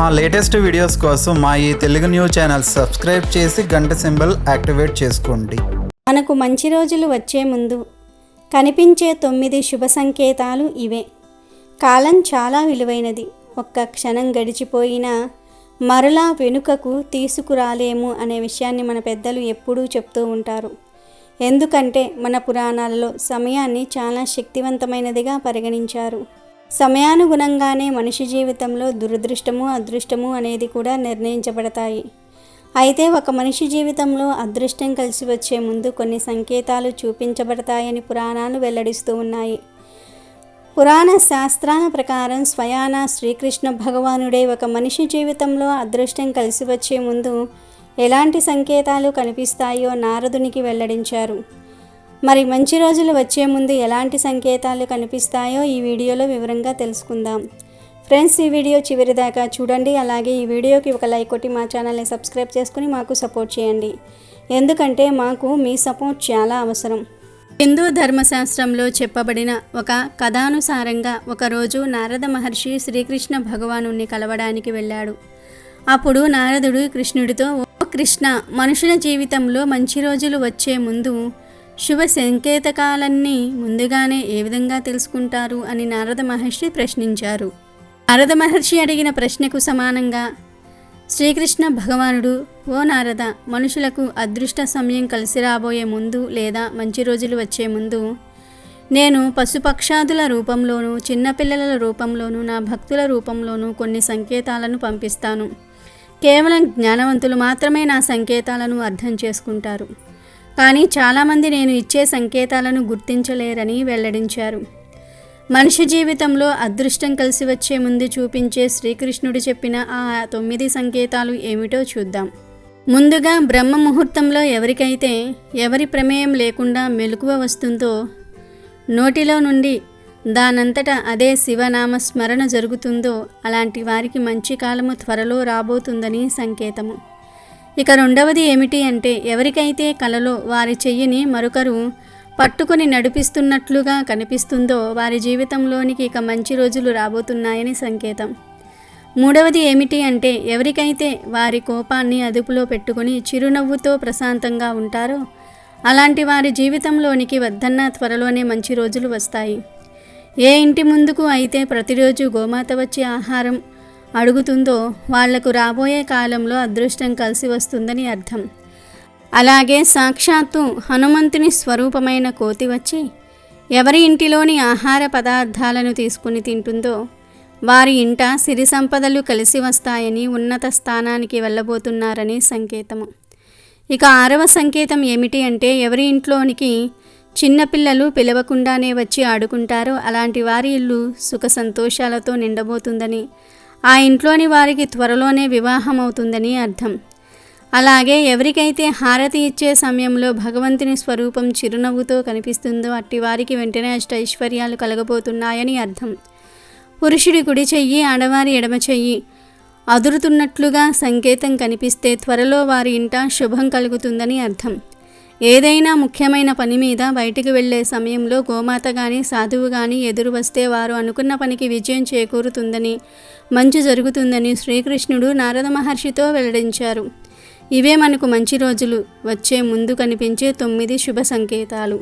మా latest videos కోసం మా ఈ తెలుగు న్యూస్ ఛానల్ సబ్స్క్రైబ్ చేసి గంట సింబల్ యాక్టివేట్ చేసుకోండి. మనకు మంచి రోజులు వచ్చే ముందు కనిపించే తొమ్మిది శుభ సంకేతాలు ఇవే. కాలం చాలా విలువైనది. ఒక్క క్షణం గడిచిపోయినా మరలా వెనుకకు తీసుకురాలేము అనే విషయాన్ని మన పెద్దలు ఎప్పుడూ చెప్తూ ఉంటారు. ఎందుకంటే మన పురాణాలలో సమయాన్ని చాలా శక్తివంతమైనదిగా పరిగణించారు. సమయానుగుణంగానే మనిషి జీవితంలో దురదృష్టము అదృష్టము అనేది కూడా నిర్ణయించబడతాయి. అయితే ఒక మనిషి జీవితంలో అదృష్టం కలిసి వచ్చే ముందు కొన్ని సంకేతాలు చూపించబడతాయని పురాణాలు వెల్లడిస్తూ ఉన్నాయి. పురాణ శాస్త్రాల ప్రకారం స్వయాన శ్రీకృష్ణ భగవానుడే ఒక మనిషి జీవితంలో అదృష్టం కలిసి వచ్చే ముందు ఎలాంటి సంకేతాలు కనిపిస్తాయో నారదునికి వెల్లడించారు. మరి మంచి రోజులు వచ్చే ముందు ఎలాంటి సంకేతాలు కనిపిస్తాయో ఈ వీడియోలో వివరంగా తెలుసుకుందాం. ఫ్రెండ్స్ ఈ వీడియో చివరి దాకా చూడండి. అలాగే ఈ వీడియోకి ఒక లైక్ కొట్టి మా ఛానల్ని సబ్స్క్రైబ్ చేసుకుని మాకు సపోర్ట్ చేయండి. ఎందుకంటే మాకు మీ సపోర్ట్ చాలా అవసరం. హిందూ ధర్మశాస్త్రంలో చెప్పబడిన ఒక కథానుసారంగా ఒకరోజు నారద మహర్షి శ్రీకృష్ణ భగవాను కలవడానికి వెళ్ళాడు. అప్పుడు నారదుడు కృష్ణుడితో ఓ కృష్ణ మనుషుల జీవితంలో మంచి రోజులు వచ్చే ముందు శుభ సంకేతకాలన్నీ ముందుగానే ఏ విధంగా తెలుసుకుంటారు అని నారద మహర్షి ప్రశ్నించారు. నారద మహర్షి అడిగిన ప్రశ్నకు సమానంగా శ్రీకృష్ణ భగవానుడు ఓ నారద మనుషులకు అదృష్ట సమయం కలిసి రాబోయే ముందు లేదా మంచి రోజులు వచ్చే ముందు నేను పశుపక్షాదుల రూపంలోనూ చిన్నపిల్లల రూపంలోనూ నా భక్తుల రూపంలోనూ కొన్ని సంకేతాలను పంపిస్తాను. కేవలం జ్ఞానవంతులు మాత్రమే నా సంకేతాలను అర్థం చేసుకుంటారు. కానీ చాలామంది నేను ఇచ్చే సంకేతాలను గుర్తించలేరని వెల్లడించారు. మనిషి జీవితంలో అదృష్టం కలిసి వచ్చే ముందు చూపించే శ్రీకృష్ణుడు చెప్పిన ఆ తొమ్మిది సంకేతాలు ఏమిటో చూద్దాం. ముందుగా బ్రహ్మ ముహూర్తంలో ఎవరికైతే ఎవరి ప్రమేయం లేకుండా మెలకువ వస్తుందో నోటిలో నుండి దానంతటా అదే శివనామ స్మరణ జరుగుతుందో అలాంటి వారికి మంచి కాలము త్వరలో రాబోతుందని సంకేతము. ఇక రెండవది ఏమిటి అంటే ఎవరికైతే కలలో వారి చెయ్యిని మరొకరు పట్టుకుని నడిపిస్తున్నట్లుగా కనిపిస్తుందో వారి జీవితంలోనికి ఇక మంచి రోజులు రాబోతున్నాయని సంకేతం. మూడవది ఏమిటి అంటే ఎవరికైతే వారి కోపాన్ని అదుపులో పెట్టుకుని చిరునవ్వుతో ప్రశాంతంగా ఉంటారో అలాంటి వారి జీవితంలోనికి వద్దన్న త్వరలోనే మంచి రోజులు వస్తాయి. ఏ ఇంటి ముందుకు అయితే ప్రతిరోజు గోమాత వచ్చి ఆహారం అడుగుతుందో వాళ్ళకు రాబోయే కాలంలో అదృష్టం కలిసి వస్తుందని అర్థం. అలాగే సాక్షాత్తు హనుమంతుని స్వరూపమైన కోతి వచ్చి ఎవరి ఇంటిలోని ఆహార పదార్థాలను తీసుకుని తింటుందో వారి ఇంట సిరి సంపదలు కలిసి వస్తాయని ఉన్నత స్థానానికి వెళ్ళబోతున్నారని సంకేతము. ఇక ఆరవ సంకేతం ఏమిటి అంటే ఎవరి ఇంట్లోనికి చిన్నపిల్లలు పిలవకుండానే వచ్చి ఆడుకుంటారో అలాంటి వారి ఇల్లు సుఖ సంతోషాలతో నిండబోతుందని ఆ ఇంట్లోని వారికి త్వరలోనే వివాహం అవుతుందని అర్థం. అలాగే ఎవరికైతే హారతి ఇచ్చే సమయంలో భగవంతుని స్వరూపం చిరునవ్వుతో కనిపిస్తుందో అట్టి వారికి వెంటనే అష్ట ఐశ్వర్యాలు కలగబోతున్నాయని అర్థం. పురుషుడి కుడి చెయ్యి ఆడవారి ఎడమ చెయ్యి అదురుతున్నట్లుగా సంకేతం కనిపిస్తే త్వరలో వారి ఇంట శుభం కలుగుతుందని అర్థం. ఏదైనా ముఖ్యమైన పని మీద బయటికి వెళ్ళే సమయంలో గోమాత కానీ సాధువు కానీ ఎదురు వస్తే వారు అనుకున్న పనికి విజయం చేకూరుతుందని మంచి జరుగుతుందని శ్రీకృష్ణుడు నారద మహర్షితో వెల్లడించారు. ఇవే మనకు మంచి రోజులు. వచ్చే ముందు కనిపించే తొమ్మిది శుభ సంకేతాలు.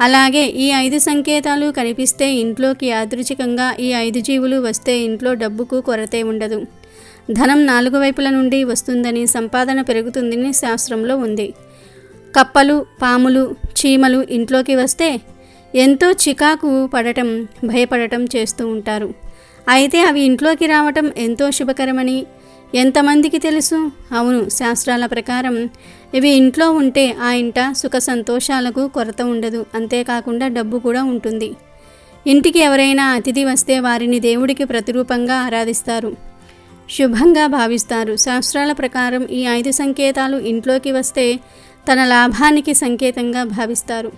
అలాగే ఈ ఐదు సంకేతాలు కనిపిస్తే ఇంట్లోకి యాదృచికంగా ఈ ఐదు జీవులు వస్తే ఇంట్లో డబ్బుకు కొరతే ఉండదు. ధనం నాలుగు వైపుల నుండి వస్తుందని సంపాదన పెరుగుతుందని శాస్త్రంలో ఉంది. కప్పలు పాములు చీమలు ఇంట్లోకి వస్తే ఎంతో చికాకు పడటం భయపడటం చేస్తూ ఉంటారు. అయితే అవి ఇంట్లోకి రావటం ఎంతో శుభకరమని ఎంతమందికి తెలుసు? అవును శాస్త్రాల ప్రకారం ఇవి ఇంట్లో ఉంటే ఆ ఇంట సుఖ సంతోషాలకు కొరత ఉండదు. అంతేకాకుండా డబ్బు కూడా ఉంటుంది. ఇంటికి ఎవరైనా అతిథి వస్తే వారిని దేవుడికి ప్రతిరూపంగా ఆరాధిస్తారు. శుభంగా భావిస్తారు. శాస్త్రాల ప్రకారం ఈ ఐదు సంకేతాలు ఇంట్లోకి వస్తే తన లాభానికి సంకేతంగా భావిస్తారు.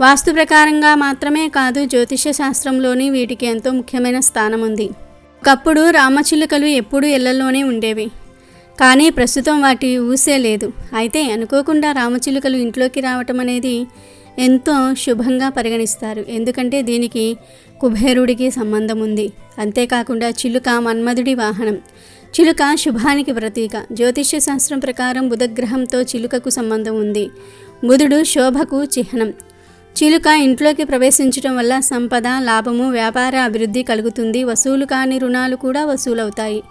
వాస్తు ప్రకారంగా మాత్రమే కాదు జ్యోతిష శాస్త్రంలోని వీటికి ఎంతో ముఖ్యమైన స్థానం ఉంది ఒకప్పుడు రామచిలుకలు ఎప్పుడూ ఇళ్ళలోనే ఉండేవి. కానీ ప్రస్తుతం వాటి ఊసే లేదు. అయితే అనుకోకుండా రామచిలుకలు ఇంట్లోకి రావటం అనేది ఎంతో శుభంగా పరిగణిస్తారు. ఎందుకంటే దీనికి కుబేరుడికి సంబంధం ఉంది అంతేకాకుండా చిలుక మన్మధుడి వాహనం. చిలుక శుభానికి ప్రతీక. జ్యోతిష్య శాస్త్రం ప్రకారం బుధగ్రహంతో చిలుకకు సంబంధం ఉంది. బుధుడు శోభకు చిహ్నం. చిలుక ఇంట్లోకి ప్రవేశించడం వల్ల సంపద లాభము వ్యాపార అభివృద్ధి కలుగుతుంది. వసూలు కాని రుణాలు కూడా వసూలవుతాయి.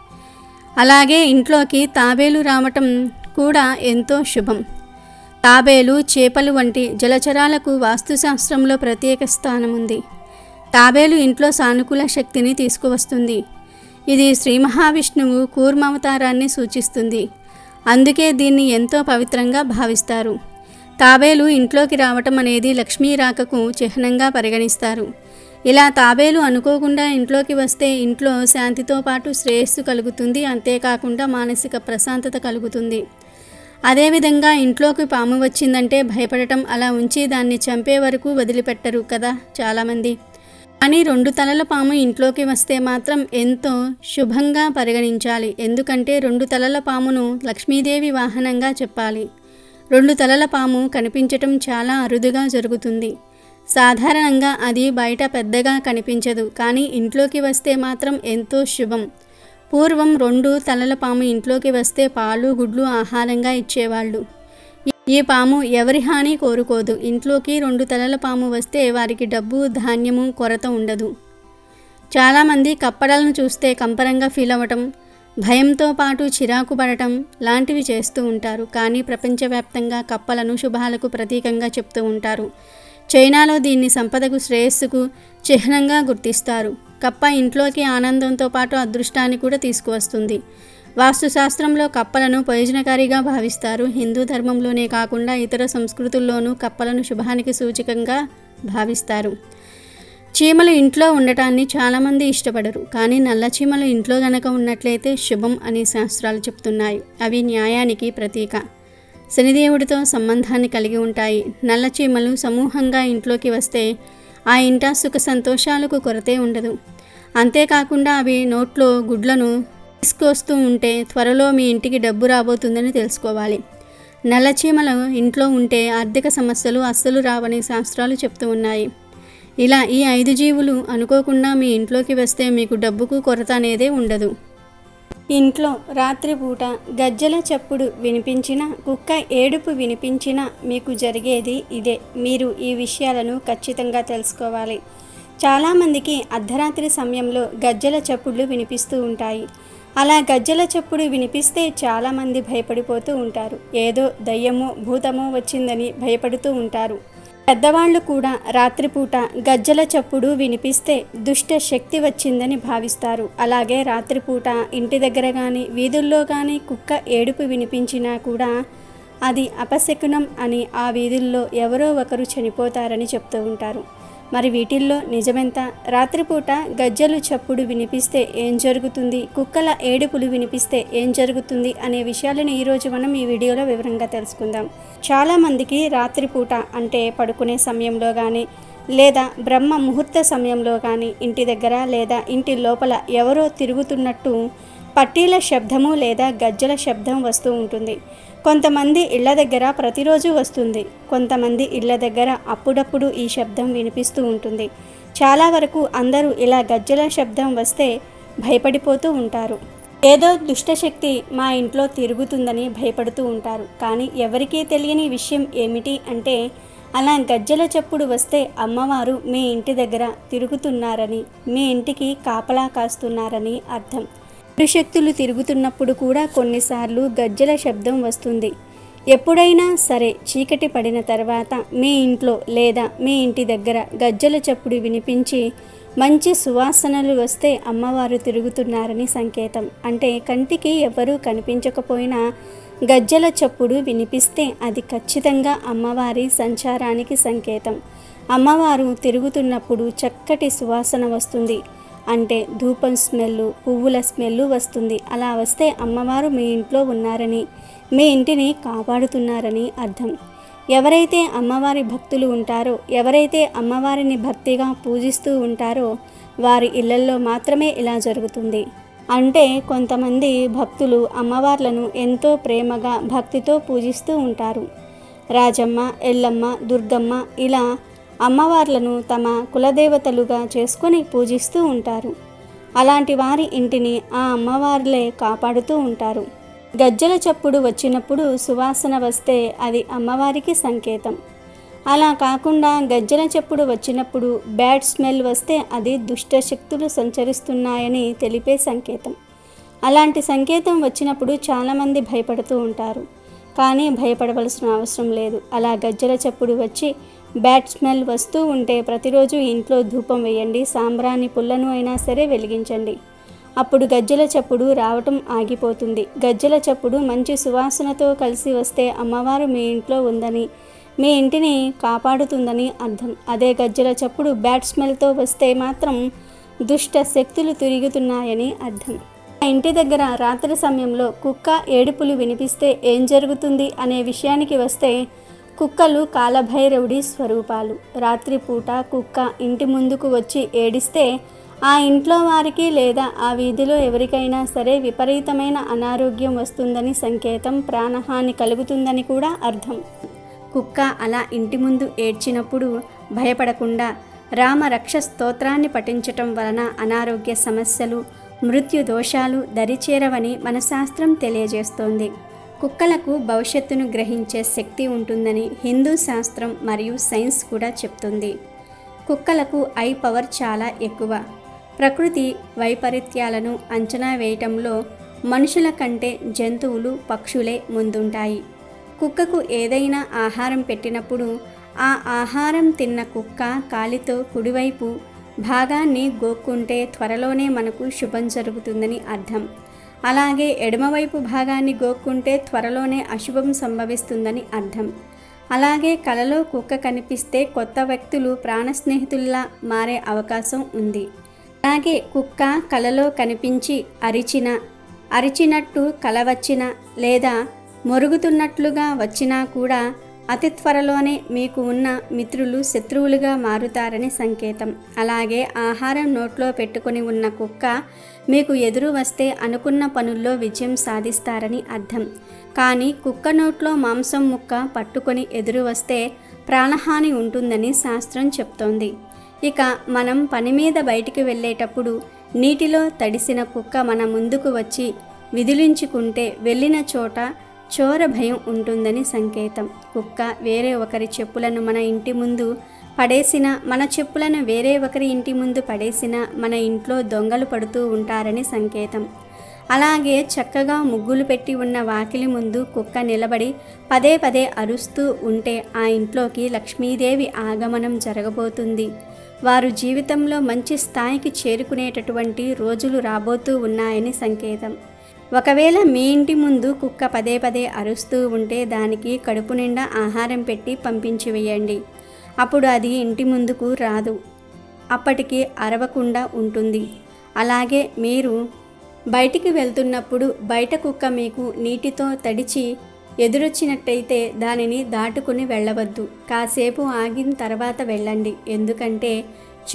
అలాగే ఇంట్లోకి తాబేలు రావటం కూడా ఎంతో శుభం. తాబేలు చేపలు వంటి జలచరాలకు వాస్తుశాస్త్రంలో ప్రత్యేక స్థానం ఉంది తాబేలు ఇంట్లో సానుకూల శక్తిని తీసుకువస్తుంది. ఇది శ్రీ మహావిష్ణువు కూర్మావతారాన్ని సూచిస్తుంది. అందుకే దీన్ని ఎంతో పవిత్రంగా భావిస్తారు. తాబేలు ఇంట్లోకి రావటం అనేది లక్ష్మీ రాకకు చిహ్నంగా పరిగణిస్తారు. ఇలా తాబేలు అనుకోకుండా ఇంట్లోకి వస్తే ఇంట్లో శాంతితో పాటు శ్రేయస్సు కలుగుతుంది అంతేకాకుండా మానసిక ప్రశాంతత కలుగుతుంది. అదేవిధంగా ఇంట్లోకి పాము వచ్చిందంటే భయపడటం అలా ఉంచి దాన్ని చంపే వరకు వదిలిపెట్టరు కదా చాలామంది. కానీ రెండు తలల పాము ఇంట్లోకి వస్తే మాత్రం ఎంతో శుభంగా పరిగణించాలి. ఎందుకంటే రెండు తలల పామును లక్ష్మీదేవి వాహనంగా చెప్పాలి. రెండు తలల పాము కనిపించటం చాలా అరుదుగా జరుగుతుంది. సాధారణంగా అది బయట పెద్దగా కనిపించదు కానీ ఇంట్లోకి వస్తే మాత్రం ఎంతో శుభం. పూర్వం రెండు తలల పాము ఇంట్లోకి వస్తే పాలు గుడ్లు ఆహారంగా ఇచ్చేవాళ్ళు. ఈ పాము ఎవరి హాని కోరుకోదు. ఇంట్లోకి రెండు తలల పాము వస్తే వారికి డబ్బు ధాన్యము కొరత ఉండదు. చాలామంది కప్పడలను చూస్తే కంపరంగా ఫీల్ అవ్వటం భయంతో పాటు చిరాకు పడటం లాంటివి చేస్తూ ఉంటారు. కానీ ప్రపంచవ్యాప్తంగా కప్పలను శుభాలకు ప్రతీకంగా చెప్తూ ఉంటారు. చైనాలో దీన్ని సంపదకు శ్రేయస్సుకు చిహ్నంగా గుర్తిస్తారు. కప్ప ఇంట్లోకి ఆనందంతో పాటు అదృష్టాన్ని కూడా తీసుకువస్తుంది. వాస్తుశాస్త్రంలో కప్పలను ప్రయోజనకారిగా భావిస్తారు. హిందూ ధర్మంలోనే కాకుండా ఇతర సంస్కృతుల్లోనూ కప్పలను శుభానికి సూచకంగా భావిస్తారు. చీమలు ఇంట్లో ఉండటాన్ని చాలామంది ఇష్టపడరు. కానీ నల్ల చీమలు ఇంట్లో గనక ఉన్నట్లయితే శుభం అని శాస్త్రాలు చెప్తున్నాయి. అవి న్యాయానికి ప్రతీక. శనిదేవుడితో సంబంధాన్ని కలిగి ఉంటాయి. నల్ల చీమలు సమూహంగా ఇంట్లోకి వస్తే ఆ ఇంట సుఖ సంతోషాలకు కొరతే ఉండదు. అంతేకాకుండా అవి నోట్లో గుడ్లను తీసుకొస్తూ ఉంటే త్వరలో మీ ఇంటికి డబ్బు రాబోతుందని తెలుసుకోవాలి. నల్లచీమలు ఇంట్లో ఉంటే ఆర్థిక సమస్యలు అస్సలు రావని శాస్త్రాలు చెప్తూ ఉన్నాయి. ఇలా ఈ ఐదు జీవులు అనుకోకుండా మీ ఇంట్లోకి వస్తే మీకు డబ్బుకు కొరత అనేదే ఉండదు. ఇంట్లో రాత్రిపూట గజ్జల చప్పుడు వినిపించిన కుక్క ఏడుపు వినిపించిన మీకు జరిగేది ఇదే. మీరు ఈ విషయాలను ఖచ్చితంగా తెలుసుకోవాలి. చాలామందికి అర్ధరాత్రి సమయంలో గజ్జల చప్పుళ్ళు వినిపిస్తూ ఉంటాయి. అలా గజ్జల చప్పుడు వినిపిస్తే చాలామంది భయపడిపోతూ ఉంటారు. ఏదో దయ్యమో భూతమో వచ్చిందని భయపడుతూ ఉంటారు. పెద్దవాళ్ళు కూడా రాత్రిపూట గజ్జల చప్పుడు వినిపిస్తే దుష్ట శక్తి వచ్చిందని భావిస్తారు. అలాగే రాత్రిపూట ఇంటి దగ్గర కానీ వీధుల్లో కానీ కుక్క ఏడుపు వినిపించినా కూడా అది అపశకునం అని ఆ వీధుల్లో ఎవరో ఒకరు చనిపోతారని చెప్తూ ఉంటారు. మరి వీటిల్లో నిజమెంత? రాత్రిపూట గజ్జలు చప్పుడు వినిపిస్తే ఏం జరుగుతుంది? కుక్కల ఏడుపులు వినిపిస్తే ఏం జరుగుతుంది? అనే విషయాలను ఈరోజు మనం ఈ వీడియోలో వివరంగా తెలుసుకుందాం. చాలామందికి రాత్రిపూట అంటే పడుకునే సమయంలో కానీ లేదా బ్రహ్మ ముహూర్త సమయంలో కానీ ఇంటి దగ్గర లేదా ఇంటి లోపల ఎవరో తిరుగుతున్నట్టు పట్టీల శబ్దము లేదా గజ్జల శబ్దం వస్తూ ఉంటుంది. కొంతమంది ఇళ్ళ దగ్గర ప్రతిరోజు వస్తుంది. కొంతమంది ఇళ్ళ దగ్గర అప్పుడప్పుడు ఈ శబ్దం వినిపిస్తూ ఉంటుంది. చాలా వరకు అందరూ ఇలా గజ్జల శబ్దం వస్తే భయపడిపోతూ ఉంటారు. ఏదో దుష్టశక్తి మా ఇంట్లో తిరుగుతుందని భయపడుతూ ఉంటారు. కానీ ఎవరికీ తెలియని విషయం ఏమిటి అంటే అలా గజ్జల చప్పుడు వస్తే అమ్మవారు మీ ఇంటి దగ్గర తిరుగుతున్నారని మీ ఇంటికి కాపలా కాస్తున్నారని అర్థం. శక్తులు తిరుగుతున్నప్పుడు కూడా కొన్నిసార్లు గజ్జల శబ్దం వస్తుంది. ఎప్పుడైనా సరే చీకటి పడిన తర్వాత మీ ఇంట్లో లేదా మీ ఇంటి దగ్గర గజ్జల చప్పుడు వినిపించి మంచి సువాసనలు వస్తే అమ్మవారు తిరుగుతున్నారని సంకేతం. అంటే కంటికి ఎవరూ కనిపించకపోయినా గజ్జల చప్పుడు వినిపిస్తే అది ఖచ్చితంగా అమ్మవారి సంచారానికి సంకేతం. అమ్మవారు తిరుగుతున్నప్పుడు చక్కటి సువాసన వస్తుంది. అంటే ధూపం స్మెల్ పువ్వుల స్మెల్ వస్తుంది. అలా వస్తే అమ్మవారు మీ ఇంట్లో ఉన్నారని మీ ఇంటిని కాపాడుతున్నారని అర్థం. ఎవరైతే అమ్మవారి భక్తులు ఉంటారో ఎవరైతే అమ్మవారిని భక్తిగా పూజిస్తూ ఉంటారో వారి ఇళ్ళల్లో మాత్రమే ఇలా జరుగుతుంది. అంటే కొంతమంది భక్తులు అమ్మవార్లను ఎంతో ప్రేమగా భక్తితో పూజిస్తూ ఉంటారు. రాజమ్మ ఎల్లమ్మ దుర్గమ్మ ఇలా అమ్మవార్లను తమ కులదేవతలుగా చేసుకొని పూజిస్తూ ఉంటారు. అలాంటి వారి ఇంటిని ఆ అమ్మవార్లే కాపాడుతూ ఉంటారు. గజ్జల చప్పుడు వచ్చినప్పుడు సువాసన వస్తే అది అమ్మవారికి సంకేతం. అలా కాకుండా గజ్జల చెప్పుడు వచ్చినప్పుడు బ్యాడ్ స్మెల్ వస్తే అది దుష్ట శక్తులు సంచరిస్తున్నాయని తెలిపే సంకేతం. అలాంటి సంకేతం వచ్చినప్పుడు చాలామంది భయపడుతూ ఉంటారు. కానీ భయపడవలసిన అవసరం లేదు. అలా గజ్జల చప్పుడు వచ్చి బ్యాడ్ స్మెల్ వస్తూ ఉంటే ప్రతిరోజు ఇంట్లో ధూపం వేయండి సాంబ్రాణి పుల్లను అయినా సరే వెలిగించండి. అప్పుడు గజ్జల చప్పుడు రావటం ఆగిపోతుంది. గజ్జల చప్పుడు మంచి సువాసనతో కలిసి వస్తే అమ్మవారు మీ ఇంట్లో ఉందని మీ ఇంటిని కాపాడుతుందని అర్థం. అదే గజ్జల చప్పుడు బ్యాడ్ స్మెల్తో వస్తే మాత్రం దుష్ట శక్తులు తిరుగుతున్నాయని అర్థం. ఆ ఇంటి దగ్గర రాత్రి సమయంలో కుక్క ఏడుపులు వినిపిస్తే ఏం జరుగుతుంది అనే విషయానికి వస్తే కుక్కలు కాలభైరవుడి స్వరూపాలు. రాత్రిపూట కుక్క ఇంటి ముందుకు వచ్చి ఏడిస్తే ఆ ఇంట్లో వారికి లేదా ఆ వీధిలో ఎవరికైనా సరే విపరీతమైన అనారోగ్యం వస్తుందని సంకేతం ప్రాణహాని కలుగుతుందని కూడా అర్థం. కుక్క అలా ఇంటి ముందు ఏడ్చినప్పుడు భయపడకుండా రామరక్ష స్తోత్రాన్ని పఠించటం వలన అనారోగ్య సమస్యలు మృత్యు దోషాలు దరిచేరవని మన శాస్త్రం తెలియజేస్తోంది. కుక్కలకు భవిష్యత్తును గ్రహించే శక్తి ఉంటుందని హిందూ శాస్త్రం మరియు సైన్స్ కూడా చెప్తుంది. కుక్కలకు ఐ పవర్ చాలా ఎక్కువ. ప్రకృతి వైపరీత్యాలను అంచనా వేయటంలో మనుషుల కంటే జంతువులు పక్షులే ముందుంటాయి. కుక్కకు ఏదైనా ఆహారం పెట్టినప్పుడు ఆ ఆహారం తిన్న కుక్క కాలితో కుడివైపు భాగాన్ని గోక్కుంటే త్వరలోనే మనకు శుభం జరుగుతుందని అర్థం. అలాగే ఎడమవైపు భాగాన్ని గోక్కుంటే త్వరలోనే అశుభం సంభవిస్తుందని అర్థం. అలాగే కలలో కుక్క కనిపిస్తే కొత్త వ్యక్తులు ప్రాణ స్నేహితుల్లా మారే అవకాశం ఉంది. అలాగే కుక్క కలలో కనిపించి అరిచిన అరిచినట్టు కల వచ్చిన లేదా మొరుగుతున్నట్లుగా వచ్చినా కూడా అతి త్వరలోనే మీకు ఉన్న మిత్రులు శత్రువులుగా మారుతారని సంకేతం. అలాగే ఆహారం నోట్లో పెట్టుకొని ఉన్న కుక్క మీకు ఎదురు వస్తే అనుకున్న పనుల్లో విజయం సాధిస్తారని అర్థం. కానీ కుక్క నోట్లో మాంసం ముక్క పట్టుకొని ఎదురు వస్తే ప్రాణహాని ఉంటుందని శాస్త్రం చెప్తోంది. ఇక మనం పని మీద బయటికి వెళ్ళేటప్పుడు నీటిలో తడిసిన కుక్క మన ముందుకు వచ్చి విదిలించుకుంటే వెళ్ళిన చోట చోర భయం ఉంటుందని సంకేతం. కుక్క వేరే ఒకరి చెప్పులను మన ఇంటి ముందు పడేసిన మన చెప్పులను వేరే ఒకరి ఇంటి ముందు పడేసిన మన ఇంట్లో దొంగలు పడుతూ ఉంటారని సంకేతం. అలాగే చక్కగా ముగ్గులు పెట్టి ఉన్న వాకిలి ముందు కుక్క నిలబడి పదే పదే అరుస్తూ ఉంటే ఆ ఇంట్లోకి లక్ష్మీదేవి ఆగమనం జరగబోతుంది. వారు జీవితంలో మంచి స్థాయికి చేరుకునేటటువంటి రోజులు రాబోతూ ఉన్నాయని సంకేతం. ఒకవేళ మీ ఇంటి ముందు కుక్క పదే పదే అరుస్తూ ఉంటే దానికి కడుపు నిండా ఆహారం పెట్టి పంపించి వేయండి. అప్పుడు అది ఇంటి ముందుకు రాదు. అప్పటికి అరవకుండా ఉంటుంది. అలాగే మీరు బయటికి వెళ్తున్నప్పుడు బయట కుక్క మీకు నీటితో తడిచి ఎదురొచ్చినట్టయితే దానిని దాటుకుని వెళ్ళవద్దు. కాసేపు ఆగిన తర్వాత వెళ్ళండి. ఎందుకంటే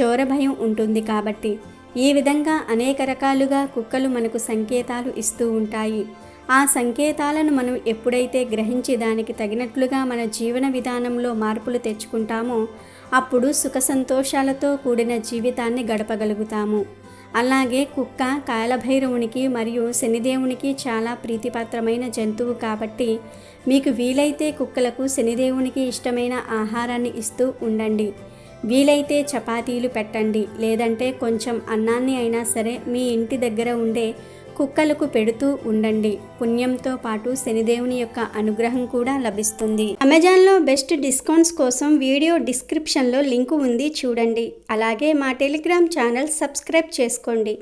చోర భయం ఉంటుంది కాబట్టి. ఈ విధంగా అనేక రకాలుగా కుక్కలు మనకు సంకేతాలు ఇస్తూ ఉంటాయి. ఆ సంకేతాలను మనం ఎప్పుడైతే గ్రహించి దానికి తగినట్లుగా మన జీవన విధానంలో మార్పులు తెచ్చుకుంటామో అప్పుడు సుఖ సంతోషాలతో కూడిన జీవితాన్ని గడపగలుగుతాము. అలాగే కుక్క కాలభైరవునికి మరియు శనిదేవునికి చాలా ప్రీతిపాత్రమైన జంతువు కాబట్టి మీకు వీలైతే కుక్కలకు శనిదేవునికి ఇష్టమైన ఆహారాన్ని ఇస్తూ ఉండండి. వీలైతే చపాతీలు పెట్టండి లేదంటే కొంచెం అన్నాన్ని అయినా సరే మీ ఇంటి దగ్గర ఉండే కుక్కలకు పెడుతూ ఉండండి. పుణ్యంతో పాటు శనిదేవుని యొక్క అనుగ్రహం కూడా లభిస్తుంది. అమెజాన్లో బెస్ట్ డిస్కౌంట్స్ కోసం వీడియో డిస్క్రిప్షన్లో లింకు ఉంది చూడండి. అలాగే మా టెలిగ్రామ్ ఛానల్ సబ్స్క్రైబ్ చేసుకోండి.